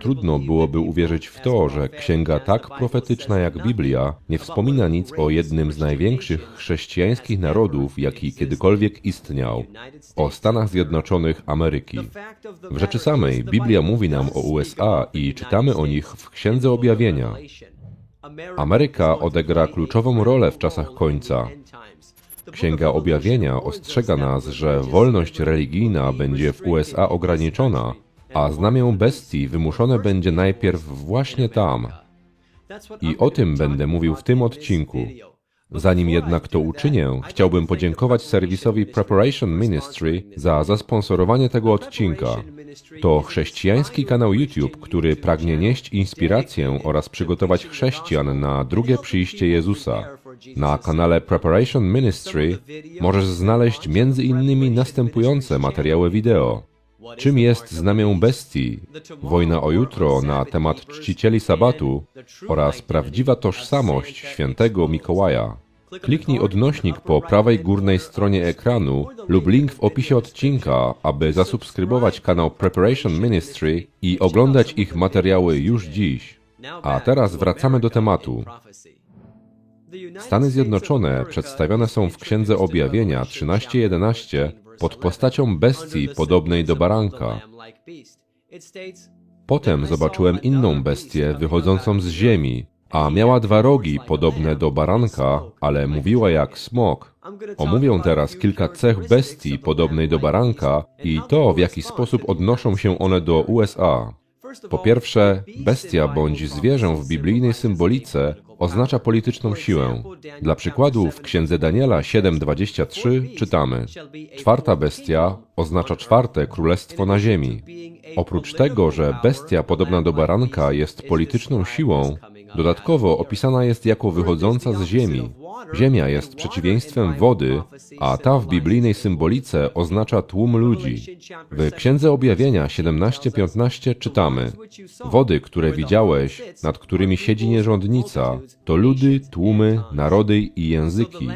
Trudno byłoby uwierzyć w to, że księga tak profetyczna jak Biblia nie wspomina nic o jednym z największych chrześcijańskich narodów, jaki kiedykolwiek istniał o Stanach Zjednoczonych Ameryki. W rzeczy samej Biblia mówi nam o USA i czytamy o nich w Księdze Objawienia. Ameryka odegra kluczową rolę w czasach końca. Księga Objawienia ostrzega nas, że wolność religijna będzie w USA ograniczona, a znamię bestii wymuszone będzie najpierw właśnie tam. I o tym będę mówił w tym odcinku. Zanim jednak to uczynię, chciałbym podziękować serwisowi Preparation Ministry za zasponsorowanie tego odcinka. To chrześcijański kanał YouTube, który pragnie nieść inspirację oraz przygotować chrześcijan na drugie przyjście Jezusa. Na kanale Preparation Ministry możesz znaleźć między innymi następujące materiały wideo. Czym jest znamię bestii, wojna o jutro na temat czcicieli sabatu oraz prawdziwa tożsamość świętego Mikołaja. Kliknij odnośnik po prawej górnej stronie ekranu lub link w opisie odcinka, aby zasubskrybować kanał Preparation Ministry i oglądać ich materiały już dziś. A teraz wracamy do tematu. Stany Zjednoczone przedstawione są w Księdze Objawienia 13:11 pod postacią bestii podobnej do baranka. Potem zobaczyłem inną bestię wychodzącą z ziemi, a miała dwa rogi podobne do baranka, ale mówiła jak smok. Omówię teraz kilka cech bestii podobnej do baranka i to, w jaki sposób odnoszą się one do USA. Po pierwsze, bestia bądź zwierzę w biblijnej symbolice oznacza polityczną siłę. Dla przykładu w księdze Daniela 7:23 czytamy: Czwarta bestia oznacza czwarte królestwo na ziemi. Oprócz tego, że bestia podobna do baranka jest polityczną siłą, dodatkowo opisana jest jako wychodząca z ziemi. Ziemia jest przeciwieństwem wody, a ta w biblijnej symbolice oznacza tłum ludzi. W Księdze Objawienia 17:15 czytamy: Wody, które widziałeś, nad którymi siedzi nierządnica, to ludy, tłumy, narody i języki.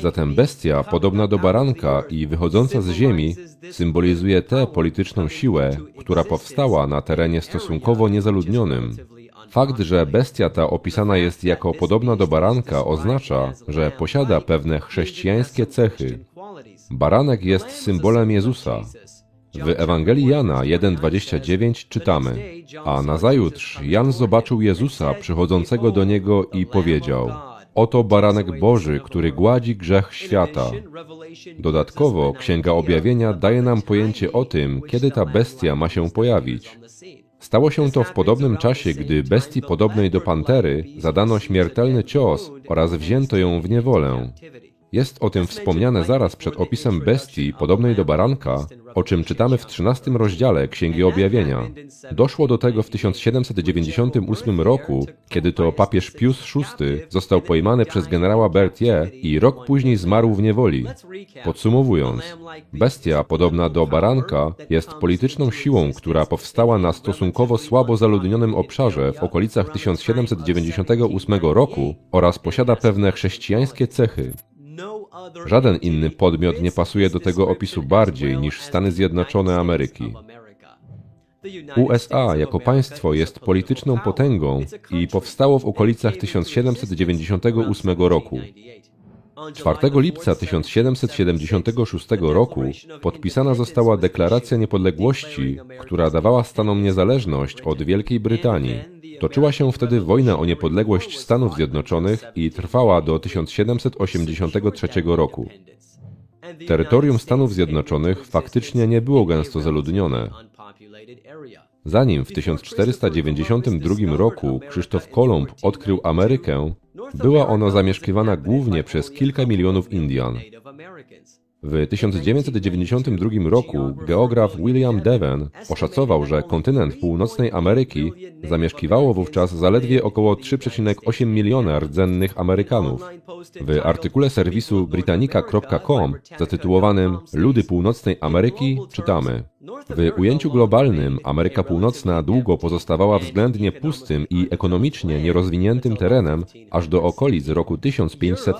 Zatem bestia, podobna do baranka i wychodząca z ziemi, symbolizuje tę polityczną siłę, która powstała na terenie stosunkowo niezaludnionym. Fakt, że bestia ta opisana jest jako podobna do baranka, oznacza, że posiada pewne chrześcijańskie cechy. Baranek jest symbolem Jezusa. W Ewangelii Jana 1:29 czytamy: A nazajutrz Jan zobaczył Jezusa przychodzącego do niego i powiedział: Oto baranek Boży, który gładzi grzech świata. Dodatkowo Księga Objawienia daje nam pojęcie o tym, kiedy ta bestia ma się pojawić. Stało się to w podobnym czasie, gdy bestii podobnej do pantery zadano śmiertelny cios oraz wzięto ją w niewolę. Jest o tym wspomniane zaraz przed opisem bestii podobnej do baranka, o czym czytamy w 13 rozdziale Księgi Objawienia. Doszło do tego w 1798 roku, kiedy to papież Pius VI został pojmany przez generała Berthier i rok później zmarł w niewoli. Podsumowując, bestia podobna do baranka jest polityczną siłą, która powstała na stosunkowo słabo zaludnionym obszarze w okolicach 1798 roku oraz posiada pewne chrześcijańskie cechy. Żaden inny podmiot nie pasuje do tego opisu bardziej niż Stany Zjednoczone Ameryki. USA jako państwo jest polityczną potęgą i powstało w okolicach 1798 roku. 4 lipca 1776 roku podpisana została Deklaracja Niepodległości, która dawała Stanom niezależność od Wielkiej Brytanii. Toczyła się wtedy wojna o niepodległość Stanów Zjednoczonych i trwała do 1783 roku. Terytorium Stanów Zjednoczonych faktycznie nie było gęsto zaludnione. Zanim w 1492 roku Krzysztof Kolumb odkrył Amerykę, była ona zamieszkiwana głównie przez kilka milionów Indian. W 1992 roku geograf William Devon oszacował, że kontynent północnej Ameryki zamieszkiwało wówczas zaledwie około 3,8 miliona rdzennych Amerykanów. W artykule serwisu britannica.com zatytułowanym Ludy północnej Ameryki czytamy W ujęciu globalnym Ameryka Północna długo pozostawała względnie pustym i ekonomicznie nierozwiniętym terenem aż do okolic roku 1500.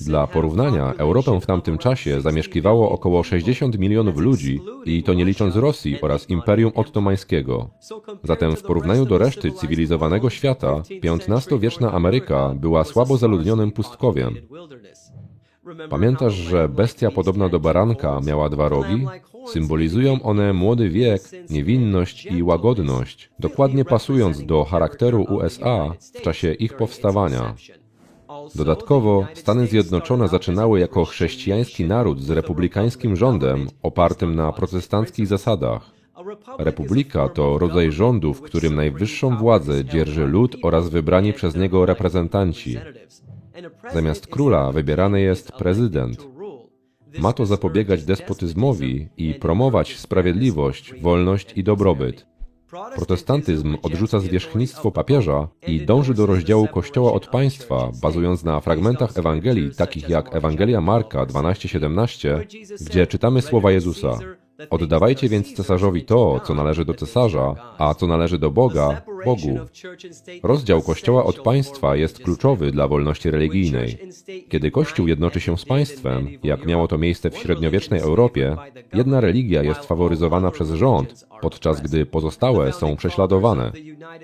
Dla porównania, Europę w tamtym czasie zamieszkiwało około 60 milionów ludzi i to nie licząc Rosji oraz Imperium Ottomańskiego. Zatem w porównaniu do reszty cywilizowanego świata, XV-wieczna Ameryka była słabo zaludnionym pustkowiem. Pamiętasz, że bestia podobna do baranka miała dwa rogi? Symbolizują one młody wiek, niewinność i łagodność, dokładnie pasując do charakteru USA w czasie ich powstawania. Dodatkowo Stany Zjednoczone zaczynały jako chrześcijański naród z republikańskim rządem opartym na protestanckich zasadach. Republika to rodzaj rządu, w którym najwyższą władzę dzierży lud oraz wybrani przez niego reprezentanci. Zamiast króla wybierany jest prezydent. Ma to zapobiegać despotyzmowi i promować sprawiedliwość, wolność i dobrobyt. Protestantyzm odrzuca zwierzchnictwo papieża i dąży do rozdziału Kościoła od państwa, bazując na fragmentach Ewangelii, takich jak Ewangelia Marka 12:17, gdzie czytamy słowa Jezusa: Oddawajcie więc cesarzowi to, co należy do cesarza, a co należy do Boga, Bogu. Rozdział Kościoła od państwa jest kluczowy dla wolności religijnej. Kiedy Kościół jednoczy się z państwem, jak miało to miejsce w średniowiecznej Europie, jedna religia jest faworyzowana przez rząd, podczas gdy pozostałe są prześladowane.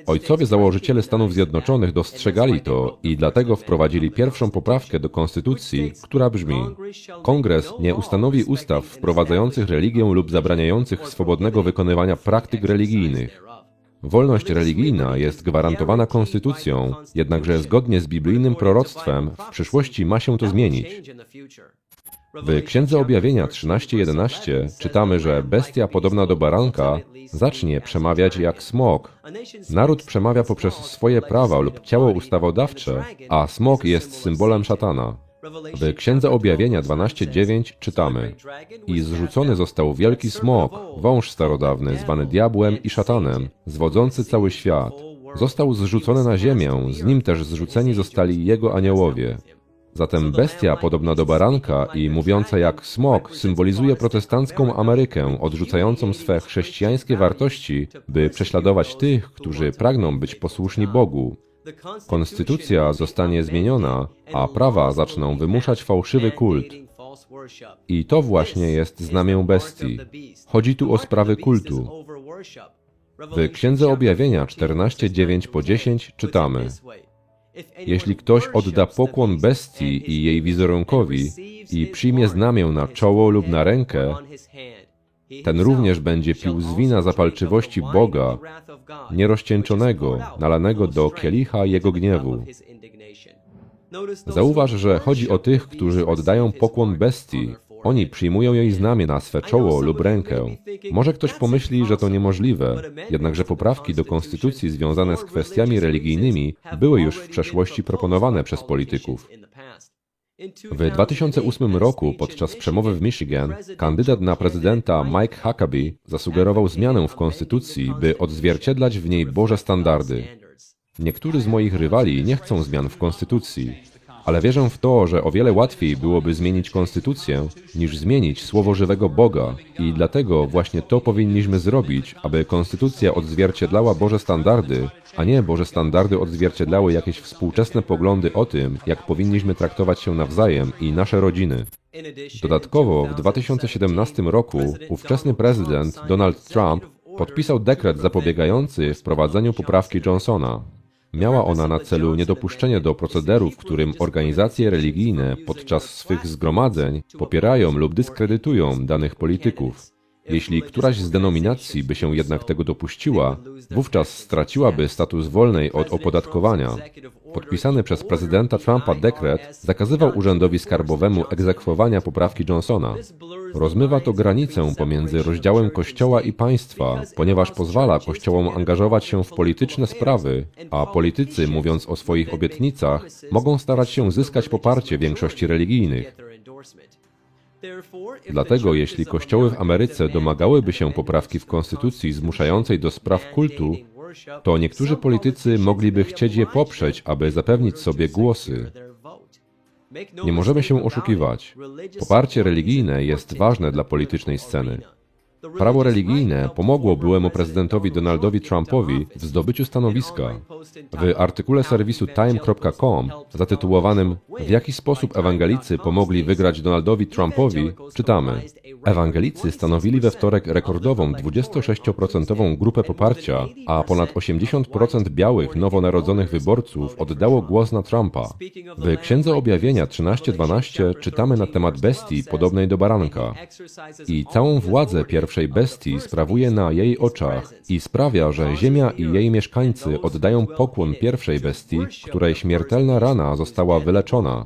Ojcowie założyciele Stanów Zjednoczonych dostrzegali to i dlatego wprowadzili pierwszą poprawkę do konstytucji, która brzmi: Kongres nie ustanowi ustaw wprowadzających religię lub zabraniających swobodnego wykonywania praktyk religijnych. Wolność religijna jest gwarantowana konstytucją, jednakże zgodnie z biblijnym proroctwem w przyszłości ma się to zmienić. W Księdze Objawienia 13:11 czytamy, że bestia podobna do baranka zacznie przemawiać jak smok. Naród przemawia poprzez swoje prawa lub ciało ustawodawcze, a smok jest symbolem szatana. W Księdze Objawienia 12:9 czytamy: I zrzucony został wielki smok, wąż starodawny, zwany diabłem i szatanem, zwodzący cały świat. Został zrzucony na ziemię, z nim też zrzuceni zostali jego aniołowie. Zatem bestia podobna do baranka i mówiąca jak smok symbolizuje protestancką Amerykę odrzucającą swe chrześcijańskie wartości, by prześladować tych, którzy pragną być posłuszni Bogu. Konstytucja zostanie zmieniona, a prawa zaczną wymuszać fałszywy kult. I to właśnie jest znamię bestii. Chodzi tu o sprawy kultu. W Księdze Objawienia 14:9 po 10 czytamy: Jeśli ktoś odda pokłon bestii i jej wizerunkowi i przyjmie znamię na czoło lub na rękę, ten również będzie pił z wina zapalczywości Boga, nierozcieńczonego, nalanego do kielicha Jego gniewu. Zauważ, że chodzi o tych, którzy oddają pokłon bestii. Oni przyjmują jej znamię na swe czoło lub rękę. Może ktoś pomyśli, że to niemożliwe, jednakże poprawki do konstytucji związane z kwestiami religijnymi były już w przeszłości proponowane przez polityków. W 2008 roku podczas przemowy w Michigan kandydat na prezydenta Mike Huckabee zasugerował zmianę w konstytucji, by odzwierciedlać w niej Boże standardy. Niektórzy z moich rywali nie chcą zmian w konstytucji, ale wierzę w to, że o wiele łatwiej byłoby zmienić konstytucję, niż zmienić słowo żywego Boga i dlatego właśnie to powinniśmy zrobić, aby konstytucja odzwierciedlała Boże standardy, a nie Boże standardy odzwierciedlały jakieś współczesne poglądy o tym, jak powinniśmy traktować się nawzajem i nasze rodziny. Dodatkowo w 2017 roku ówczesny prezydent Donald Trump podpisał dekret zapobiegający wprowadzeniu poprawki Johnsona. Miała ona na celu niedopuszczenie do procederu, w którym organizacje religijne podczas swych zgromadzeń popierają lub dyskredytują danych polityków. Jeśli któraś z denominacji by się jednak tego dopuściła, wówczas straciłaby status wolnej od opodatkowania. Podpisany przez prezydenta Trumpa dekret zakazywał urzędowi skarbowemu egzekwowania poprawki Johnsona. Rozmywa to granicę pomiędzy rozdziałem Kościoła i państwa, ponieważ pozwala Kościołom angażować się w polityczne sprawy, a politycy, mówiąc o swoich obietnicach, mogą starać się zyskać poparcie większości religijnych. Dlatego jeśli kościoły w Ameryce domagałyby się poprawki w konstytucji zmuszającej do spraw kultu, to niektórzy politycy mogliby chcieć je poprzeć, aby zapewnić sobie głosy. Nie możemy się oszukiwać. Poparcie religijne jest ważne dla politycznej sceny. Prawo religijne pomogło byłemu prezydentowi Donaldowi Trumpowi w zdobyciu stanowiska. W artykule serwisu time.com zatytułowanym W jaki sposób ewangelicy pomogli wygrać Donaldowi Trumpowi czytamy Ewangelicy stanowili we wtorek rekordową 26% grupę poparcia, a ponad 80% białych, nowonarodzonych wyborców oddało głos na Trumpa. W Księdze Objawienia 13:12 czytamy na temat bestii podobnej do baranka. I całą władzę pierwszej bestii sprawuje na jej oczach i sprawia, że ziemia i jej mieszkańcy oddają pokłon pierwszej bestii, której śmiertelna rana została wyleczona.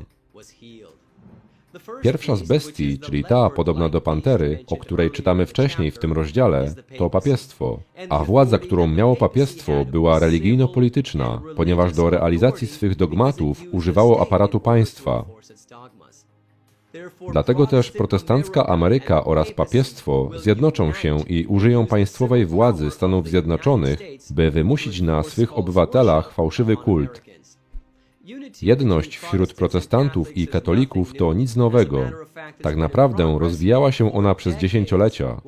Pierwsza z bestii, czyli ta podobna do pantery, o której czytamy wcześniej w tym rozdziale, to papiestwo. A władza, którą miało papiestwo, była religijno-polityczna, ponieważ do realizacji swych dogmatów używało aparatu państwa. Dlatego też protestancka Ameryka oraz papiestwo zjednoczą się i użyją państwowej władzy Stanów Zjednoczonych, by wymusić na swych obywatelach fałszywy kult. Jedność wśród protestantów i katolików to nic nowego. Tak naprawdę rozwijała się ona przez dziesięciolecia.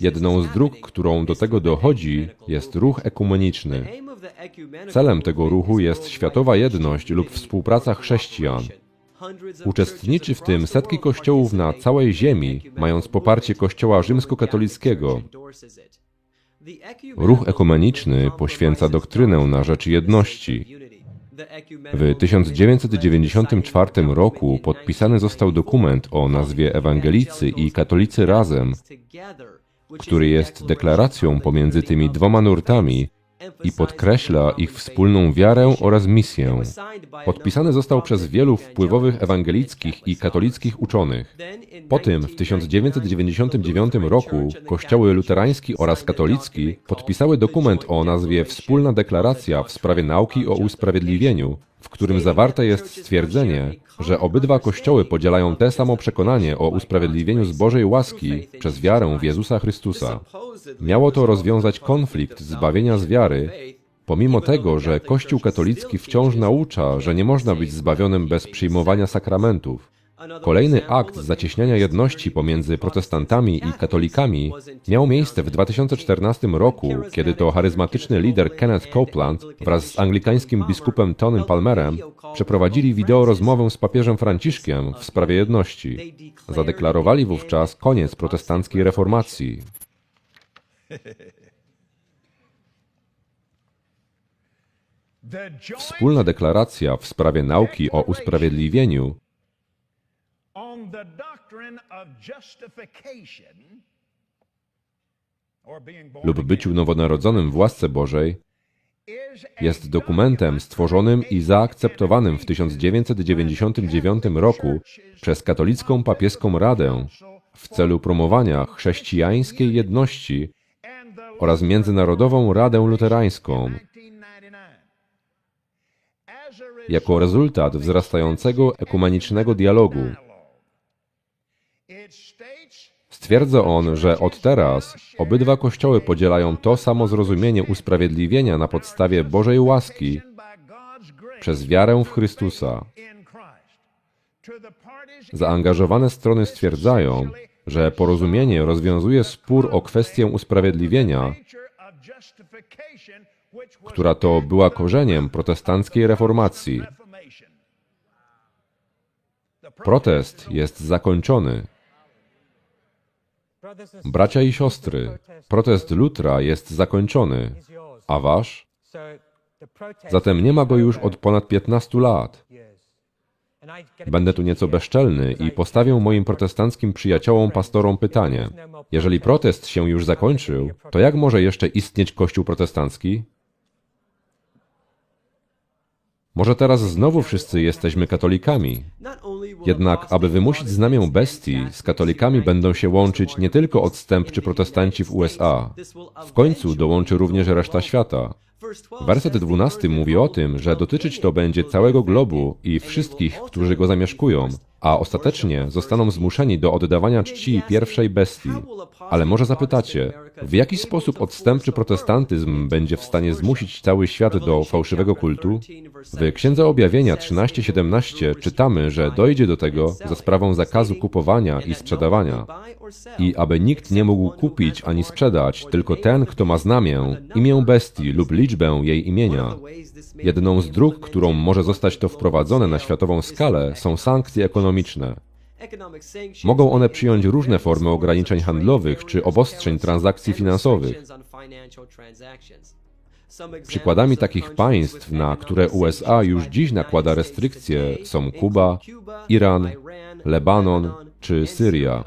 Jedną z dróg, którą do tego dochodzi, jest ruch ekumeniczny. Celem tego ruchu jest światowa jedność lub współpraca chrześcijan. Uczestniczy w tym setki kościołów na całej ziemi, mając poparcie Kościoła rzymskokatolickiego. Ruch ekumeniczny poświęca doktrynę na rzecz jedności. W 1994 roku podpisany został dokument o nazwie Ewangelicy i Katolicy Razem, który jest deklaracją pomiędzy tymi dwoma nurtami i podkreśla ich wspólną wiarę oraz misję. Podpisany został przez wielu wpływowych ewangelickich i katolickich uczonych. Po tym w 1999 roku kościoły luterański oraz katolicki podpisały dokument o nazwie Wspólna Deklaracja w sprawie nauki o usprawiedliwieniu, w którym zawarte jest stwierdzenie, że obydwa kościoły podzielają te samo przekonanie o usprawiedliwieniu z Bożej łaski przez wiarę w Jezusa Chrystusa. Miało to rozwiązać konflikt zbawienia z wiary, pomimo tego, że Kościół katolicki wciąż naucza, że nie można być zbawionym bez przyjmowania sakramentów. Kolejny akt zacieśniania jedności pomiędzy protestantami i katolikami miał miejsce w 2014 roku, kiedy to charyzmatyczny lider Kenneth Copeland wraz z anglikańskim biskupem Tonym Palmerem przeprowadzili wideo rozmowę z papieżem Franciszkiem w sprawie jedności. Zadeklarowali wówczas koniec protestanckiej reformacji. Wspólna deklaracja w sprawie nauki o usprawiedliwieniu on the doctrine of justification lub byciu nowonarodzonym w łasce Bożej jest dokumentem stworzonym i zaakceptowanym w 1999 roku przez Katolicką Papieską Radę w celu promowania chrześcijańskiej jedności oraz Międzynarodową Radę Luterańską 1999. As a jako rezultat wzrastającego ekumenicznego dialogu. Stwierdza on, że od teraz obydwa kościoły podzielają to samo zrozumienie usprawiedliwienia na podstawie Bożej łaski przez wiarę w Chrystusa. Zaangażowane strony stwierdzają, że porozumienie rozwiązuje spór o kwestię usprawiedliwienia, która to była korzeniem protestanckiej reformacji. Protest jest zakończony. Bracia i siostry, protest Lutra jest zakończony, a wasz? Zatem nie ma go już od ponad 15 lat. Będę tu nieco bezczelny i postawię moim protestanckim przyjaciołom pastorom pytanie. Jeżeli protest się już zakończył, to jak może jeszcze istnieć Kościół protestancki? Może teraz znowu wszyscy jesteśmy katolikami. Jednak, aby wymusić znamię bestii, z katolikami będą się łączyć nie tylko odstępczy protestanci w USA. W końcu dołączy również reszta świata. Werset 12 mówi o tym, że dotyczyć to będzie całego globu i wszystkich, którzy go zamieszkują, a ostatecznie zostaną zmuszeni do oddawania czci pierwszej bestii. Ale może zapytacie, w jaki sposób odstępczy protestantyzm będzie w stanie zmusić cały świat do fałszywego kultu? W Księdze Objawienia 13:17 czytamy, że dojdzie do tego za sprawą zakazu kupowania i sprzedawania. I aby nikt nie mógł kupić ani sprzedać, tylko ten, kto ma znamię, imię bestii lub liczbę jej imienia. Jedną z dróg, którą może zostać to wprowadzone na światową skalę, są sankcje ekonomiczne. Mogą one przyjąć różne formy ograniczeń handlowych czy obostrzeń transakcji finansowych. Przykładami takich państw, na które USA już dziś nakłada restrykcje, są Kuba, Iran, Lebanon czy Syria.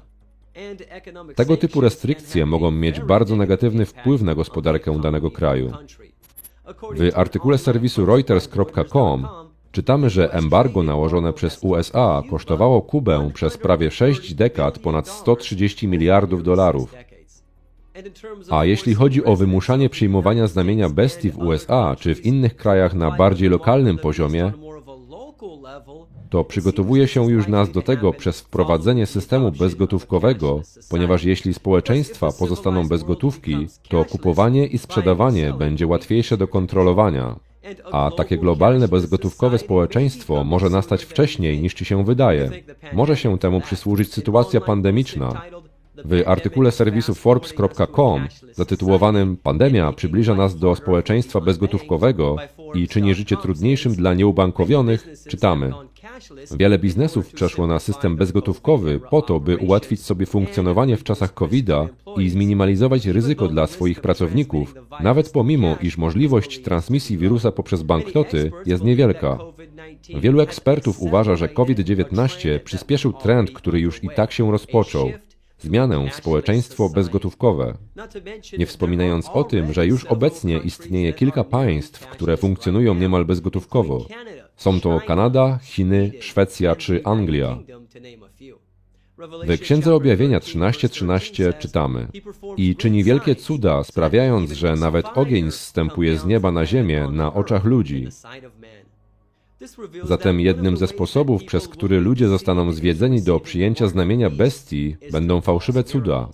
Tego typu restrykcje mogą mieć bardzo negatywny wpływ na gospodarkę danego kraju. W artykule serwisu Reuters.com czytamy, że embargo nałożone przez USA kosztowało Kubę przez prawie 6 dekad ponad 130 miliardów dolarów. A jeśli chodzi o wymuszanie przyjmowania znamienia bestii w USA czy w innych krajach na bardziej lokalnym poziomie, to przygotowuje się już nas do tego przez wprowadzenie systemu bezgotówkowego, ponieważ jeśli społeczeństwa pozostaną bez gotówki, to kupowanie i sprzedawanie będzie łatwiejsze do kontrolowania. A takie globalne bezgotówkowe społeczeństwo może nastać wcześniej niż ci się wydaje. Może się temu przysłużyć sytuacja pandemiczna. W artykule serwisu Forbes.com zatytułowanym Pandemia przybliża nas do społeczeństwa bezgotówkowego i czyni życie trudniejszym dla nieubankowionych czytamy. Wiele biznesów przeszło na system bezgotówkowy po to, by ułatwić sobie funkcjonowanie w czasach COVID-a i zminimalizować ryzyko dla swoich pracowników, nawet pomimo, iż możliwość transmisji wirusa poprzez banknoty jest niewielka. Wielu ekspertów uważa, że COVID-19 przyspieszył trend, który już i tak się rozpoczął zmianę w społeczeństwo bezgotówkowe. Nie wspominając o tym, że już obecnie istnieje kilka państw, które funkcjonują niemal bezgotówkowo. Są to Kanada, Chiny, Szwecja czy Anglia. W Księdze Objawienia 13:13 czytamy: I czyni wielkie cuda, sprawiając, że nawet ogień zstępuje z nieba na ziemię na oczach ludzi. Zatem jednym ze sposobów, przez który ludzie zostaną zwiedzeni do przyjęcia znamienia bestii, będą fałszywe cuda.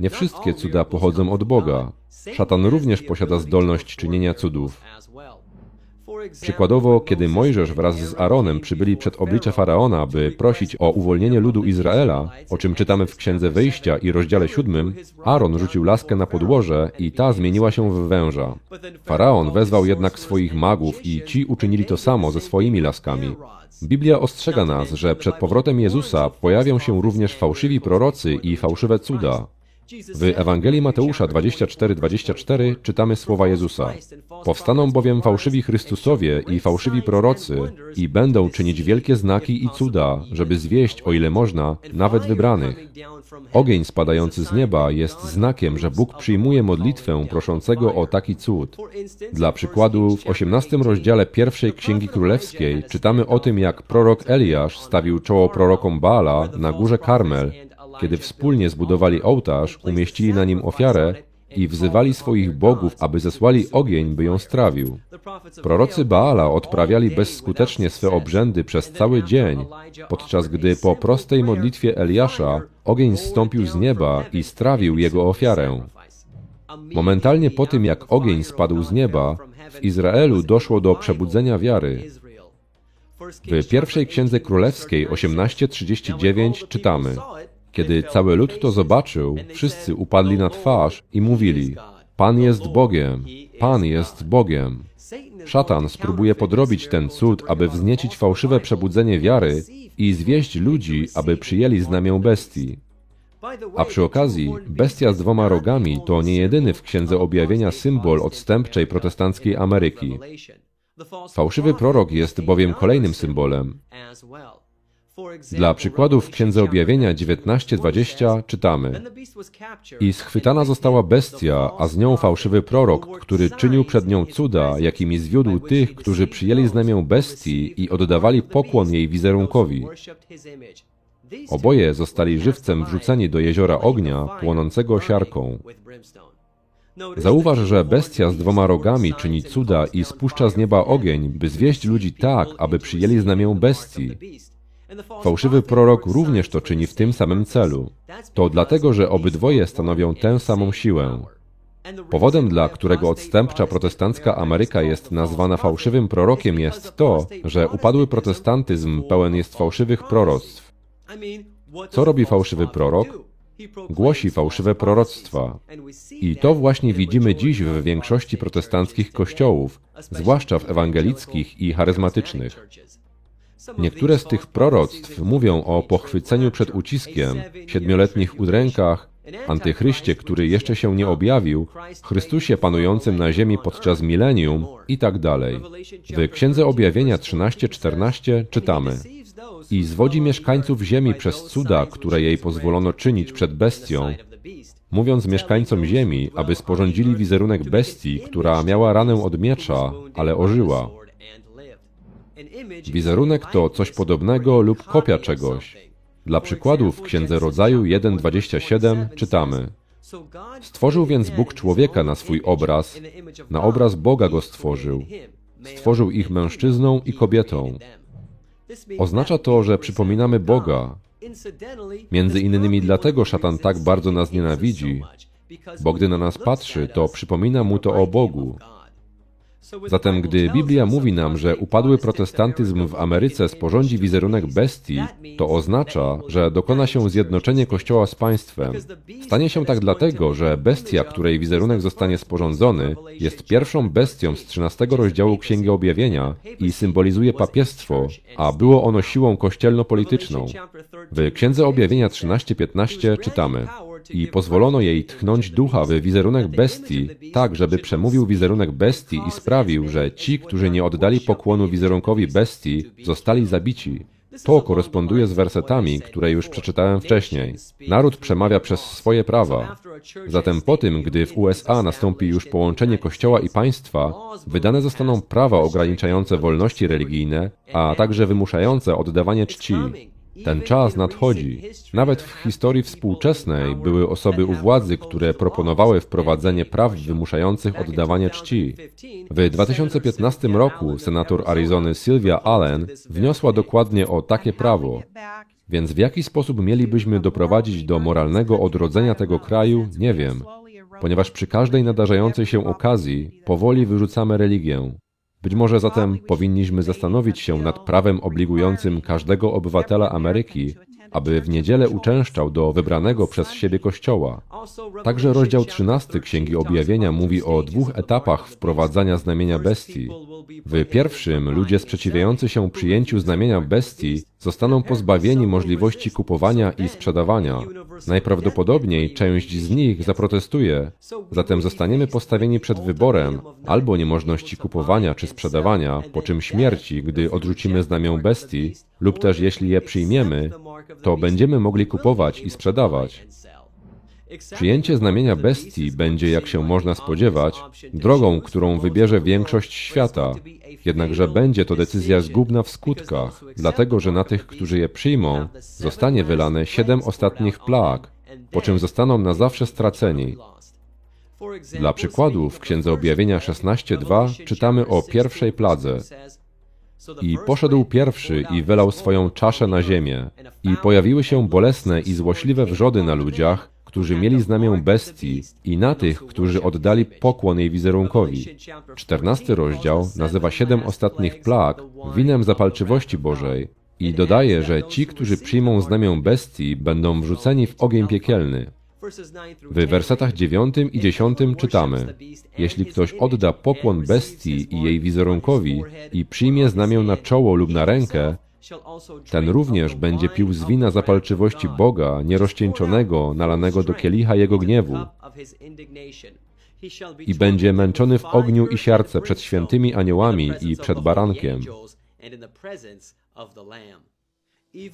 Nie wszystkie cuda pochodzą od Boga. Szatan również posiada zdolność czynienia cudów. Przykładowo, kiedy Mojżesz wraz z Aaronem przybyli przed oblicze Faraona, by prosić o uwolnienie ludu Izraela, o czym czytamy w Księdze Wyjścia i rozdziale siódmym, Aaron rzucił laskę na podłoże i ta zmieniła się w węża. Faraon wezwał jednak swoich magów i ci uczynili to samo ze swoimi laskami. Biblia ostrzega nas, że przed powrotem Jezusa pojawią się również fałszywi prorocy i fałszywe cuda. W Ewangelii Mateusza 24:24 czytamy słowa Jezusa: Powstaną bowiem fałszywi Chrystusowie i fałszywi prorocy i będą czynić wielkie znaki i cuda, żeby zwieść, o ile można, nawet wybranych. Ogień spadający z nieba jest znakiem, że Bóg przyjmuje modlitwę proszącego o taki cud. Dla przykładu, w 18 rozdziale pierwszej Księgi Królewskiej czytamy o tym, jak prorok Eliasz stawił czoło prorokom Baala na górze Karmel kiedy wspólnie zbudowali ołtarz, umieścili na nim ofiarę i wzywali swoich bogów, aby zesłali ogień, by ją strawił. Prorocy Baala odprawiali bezskutecznie swe obrzędy przez cały dzień, podczas gdy po prostej modlitwie Eliasza ogień zstąpił z nieba i strawił jego ofiarę. Momentalnie po tym, jak ogień spadł z nieba, w Izraelu doszło do przebudzenia wiary. W pierwszej księdze królewskiej 18:39 czytamy: kiedy cały lud to zobaczył, wszyscy upadli na twarz i mówili: Pan jest Bogiem, Pan jest Bogiem. Szatan spróbuje podrobić ten cud, aby wzniecić fałszywe przebudzenie wiary i zwieść ludzi, aby przyjęli znamię bestii. A przy okazji, bestia z dwoma rogami to nie jedyny w Księdze Objawienia symbol odstępczej protestanckiej Ameryki. Fałszywy prorok jest bowiem kolejnym symbolem. Dla przykładu w Księdze Objawienia 19:20 czytamy: I schwytana została bestia, a z nią fałszywy prorok, który czynił przed nią cuda, jakimi zwiódł tych, którzy przyjęli znamię bestii i oddawali pokłon jej wizerunkowi. Oboje zostali żywcem wrzuceni do jeziora ognia, płonącego siarką. Zauważ, że bestia z dwoma rogami czyni cuda i spuszcza z nieba ogień, by zwieść ludzi tak, aby przyjęli znamię bestii. Fałszywy prorok również to czyni w tym samym celu. To dlatego, że obydwoje stanowią tę samą siłę. Powodem, dla którego odstępcza protestancka Ameryka jest nazwana fałszywym prorokiem, jest to, że upadły protestantyzm pełen jest fałszywych proroctw. Co robi fałszywy prorok? Głosi fałszywe proroctwa. I to właśnie widzimy dziś w większości protestanckich kościołów, zwłaszcza w ewangelickich i charyzmatycznych. Niektóre z tych proroctw mówią o pochwyceniu przed uciskiem, siedmioletnich udrękach, antychryście, który jeszcze się nie objawił, Chrystusie panującym na ziemi podczas milenium i tak dalej. W Księdze Objawienia 13:14 czytamy: I zwodzi mieszkańców ziemi przez cuda, które jej pozwolono czynić przed bestią, mówiąc mieszkańcom ziemi, aby sporządzili wizerunek bestii, która miała ranę od miecza, ale ożyła. Wizerunek to coś podobnego lub kopia czegoś. Dla przykładu w Księdze Rodzaju 1:27 czytamy: Stworzył więc Bóg człowieka na swój obraz, na obraz Boga go stworzył. Stworzył ich mężczyzną i kobietą. Oznacza to, że przypominamy Boga. Między innymi dlatego szatan tak bardzo nas nienawidzi, bo gdy na nas patrzy, to przypomina mu to o Bogu. Zatem, gdy Biblia mówi nam, że upadły protestantyzm w Ameryce sporządzi wizerunek bestii, to oznacza, że dokona się zjednoczenie Kościoła z państwem. Stanie się tak dlatego, że bestia, której wizerunek zostanie sporządzony, jest pierwszą bestią z 13 rozdziału Księgi Objawienia i symbolizuje papiestwo, a było ono siłą kościelno-polityczną. W Księdze Objawienia 13:15 czytamy: I pozwolono jej tchnąć ducha w wizerunek bestii, tak, żeby przemówił wizerunek bestii i sprawił, że ci, którzy nie oddali pokłonu wizerunkowi bestii, zostali zabici. To koresponduje z wersetami, które już przeczytałem wcześniej. Naród przemawia przez swoje prawa. Zatem po tym, gdy w USA nastąpi już połączenie Kościoła i państwa, wydane zostaną prawa ograniczające wolności religijne, a także wymuszające oddawanie czci. Ten czas nadchodzi. Nawet w historii współczesnej były osoby u władzy, które proponowały wprowadzenie praw wymuszających oddawanie czci. W 2015 roku senator Arizony Sylvia Allen wniosła dokładnie o takie prawo. Więc w jaki sposób mielibyśmy doprowadzić do moralnego odrodzenia tego kraju, nie wiem, ponieważ przy każdej nadarzającej się okazji powoli wyrzucamy religię. Być może zatem powinniśmy zastanowić się nad prawem obligującym każdego obywatela Ameryki, aby w niedzielę uczęszczał do wybranego przez siebie kościoła. Także rozdział 13 Księgi Objawienia mówi o dwóch etapach wprowadzania znamienia bestii. W pierwszym ludzie sprzeciwiający się przyjęciu znamienia bestii zostaną pozbawieni możliwości kupowania i sprzedawania. Najprawdopodobniej część z nich zaprotestuje, zatem zostaniemy postawieni przed wyborem albo niemożności kupowania czy sprzedawania, po czym śmierci, gdy odrzucimy znamię bestii, lub też jeśli je przyjmiemy, to będziemy mogli kupować i sprzedawać. Przyjęcie znamienia bestii będzie, jak się można spodziewać, drogą, którą wybierze większość świata. Jednakże będzie to decyzja zgubna w skutkach, dlatego że na tych, którzy je przyjmą, zostanie wylane siedem ostatnich plag, po czym zostaną na zawsze straceni. Dla przykładu, w Księdze Objawienia 16:2 czytamy o pierwszej pladze. I poszedł pierwszy i wylał swoją czaszę na ziemię. I pojawiły się bolesne i złośliwe wrzody na ludziach, którzy mieli znamię bestii i na tych, którzy oddali pokłon jej wizerunkowi. Czternasty rozdział nazywa siedem ostatnich plag winem zapalczywości Bożej i dodaje, że ci, którzy przyjmą znamię bestii, będą wrzuceni w ogień piekielny. W wersetach 9 i 10 czytamy: Jeśli ktoś odda pokłon bestii i jej wizerunkowi i przyjmie znamię na czoło lub na rękę, ten również będzie pił z wina zapalczywości Boga, nierozcieńczonego, nalanego do kielicha Jego gniewu. i będzie męczony w ogniu i siarce przed świętymi aniołami i przed barankiem.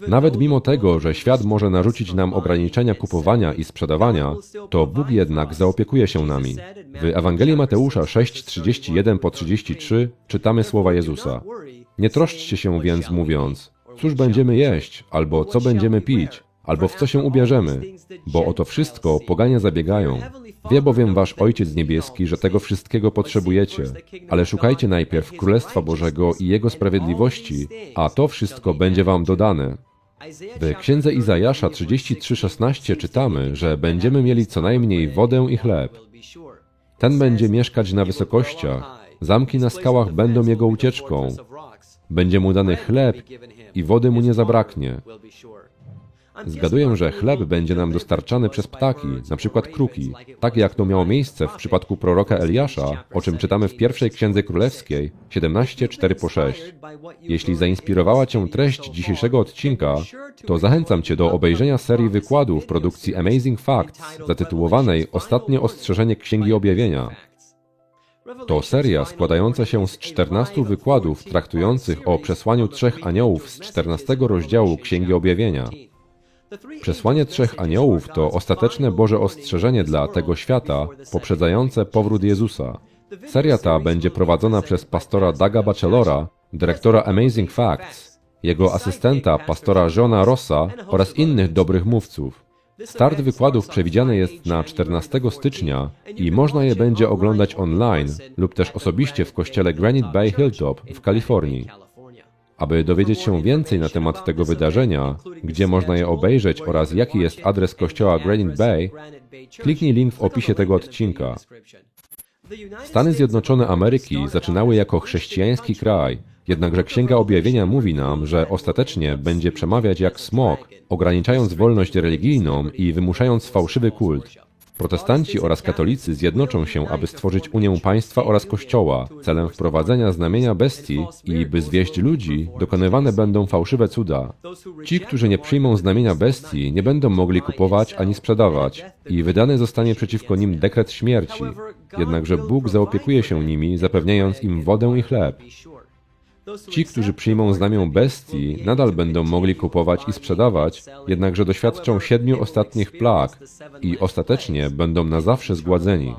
Nawet mimo tego, że świat może narzucić nam ograniczenia kupowania i sprzedawania, to Bóg jednak zaopiekuje się nami. W Ewangelii Mateusza 6:31 po 33 czytamy słowa Jezusa: Nie troszczcie się więc mówiąc, cóż będziemy jeść, albo co będziemy pić, albo w co się ubierzemy, bo o to wszystko poganie zabiegają. Wie bowiem wasz Ojciec Niebieski, że tego wszystkiego potrzebujecie, ale szukajcie najpierw Królestwa Bożego i Jego sprawiedliwości, a to wszystko będzie wam dodane. W księdze Izajasza 33:16 czytamy, że będziemy mieli co najmniej wodę i chleb. Ten będzie mieszkać na wysokościach, zamki na skałach będą jego ucieczką. Będzie mu dany chleb i wody mu nie zabraknie. Zgaduję, że chleb będzie nam dostarczany przez ptaki, na przykład kruki, tak jak to miało miejsce w przypadku proroka Eliasza, o czym czytamy w pierwszej Księdze Królewskiej 17:4 po 6. Jeśli zainspirowała Cię treść dzisiejszego odcinka, to zachęcam Cię do obejrzenia serii wykładów produkcji Amazing Facts zatytułowanej Ostatnie ostrzeżenie Księgi Objawienia. To seria składająca się z 14 wykładów traktujących o przesłaniu trzech aniołów z 14 rozdziału Księgi Objawienia. Przesłanie trzech aniołów to ostateczne Boże ostrzeżenie dla tego świata, poprzedzające powrót Jezusa. Seria ta będzie prowadzona przez pastora Daga Bachelora, dyrektora Amazing Facts, jego asystenta pastora Johna Rossa oraz innych dobrych mówców. Start wykładów przewidziany jest na 14 stycznia i można je będzie oglądać online lub też osobiście w kościele Granite Bay Hilltop w Kalifornii. Aby dowiedzieć się więcej na temat tego wydarzenia, gdzie można je obejrzeć oraz jaki jest adres kościoła Granite Bay, kliknij link w opisie tego odcinka. Stany Zjednoczone Ameryki zaczynały jako chrześcijański kraj, jednakże Księga Objawienia mówi nam, że ostatecznie będzie przemawiać jak smok, ograniczając wolność religijną i wymuszając fałszywy kult. Protestanci oraz katolicy zjednoczą się, aby stworzyć Unię Państwa oraz Kościoła, celem wprowadzenia znamienia bestii i by zwieść ludzi, dokonywane będą fałszywe cuda. Ci, którzy nie przyjmą znamienia bestii, nie będą mogli kupować ani sprzedawać i wydany zostanie przeciwko nim dekret śmierci. Jednakże Bóg zaopiekuje się nimi, zapewniając im wodę i chleb. Ci, którzy przyjmą znamię bestii, nadal będą mogli kupować i sprzedawać, jednakże doświadczą siedmiu ostatnich plag i ostatecznie będą na zawsze zgładzeni.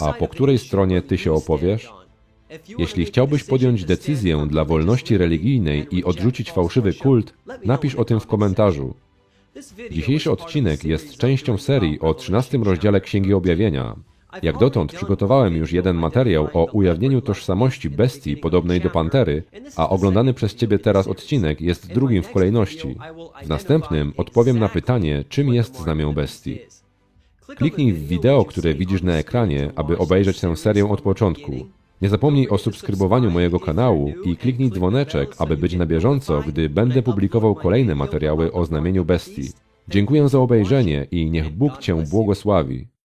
A po której stronie ty się opowiesz? Jeśli chciałbyś podjąć decyzję dla wolności religijnej i odrzucić fałszywy kult, napisz o tym w komentarzu. Dzisiejszy odcinek jest częścią serii o 13 rozdziale Księgi Objawienia. Jak dotąd przygotowałem już jeden materiał o ujawnieniu tożsamości bestii podobnej do pantery, a oglądany przez Ciebie teraz odcinek jest drugim w kolejności. W następnym odpowiem na pytanie, czym jest znamię bestii. Kliknij w wideo, które widzisz na ekranie, aby obejrzeć tę serię od początku. Nie zapomnij o subskrybowaniu mojego kanału i kliknij dzwoneczek, aby być na bieżąco, gdy będę publikował kolejne materiały o znamieniu bestii. Dziękuję za obejrzenie i niech Bóg Cię błogosławi.